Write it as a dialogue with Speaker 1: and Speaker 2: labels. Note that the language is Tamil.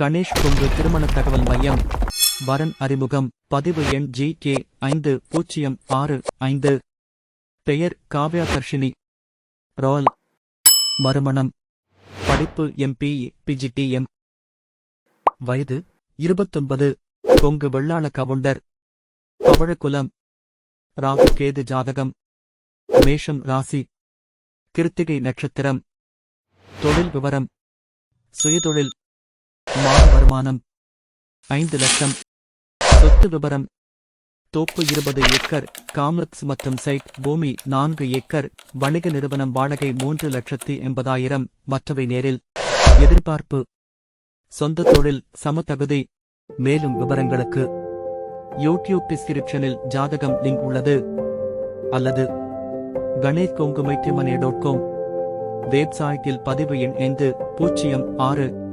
Speaker 1: கணேஷ் கொங்கு திருமண தகவல் மையம். வரன் அறிமுகம். பதிவு எண் ஜி கே ஐந்து பூஜ்ஜியம் ஆறு ஐந்து. பெயர் காவ்யா தர்ஷினி. ரோல். மறுமணம். படிப்பு எம்பி பிஜிடிஎம் வயது இருபத்தொன்பது. கொங்கு வெள்ளாள கவுண்டர். பவழக்குலம் ராகு கேது ஜாதகம். மேஷம் ராசி. கிருத்திகை நட்சத்திரம். தொழில் விவரம். சுயதொழில். மாத வருமானம் ஐந்து லட்சம். சொத்து விபரம். தோப்பு இருபது ஏக்கர் காம்லெக்ஸ் மற்றும் சைட் பூமி நான்கு ஏக்கர் வணிக நிறுவனம் வாடகை மூன்று லட்சத்தி எண்பதாயிரம் மற்றவை நேரில். எதிர்பார்ப்பு. சொந்த தொழில் சமத்தகுதி மேலும் விவரங்களுக்கு யூடியூப் டிஸ்கிரிப்ஷனில் ஜாதகம் லிங்க் உள்ளது. அல்லது கணேஷ் கொங்குமைட்டிமனே டாட் காம் வெப்சைட்டில் பதிவு எண் ஐந்து பூஜ்ஜியம் ஆறு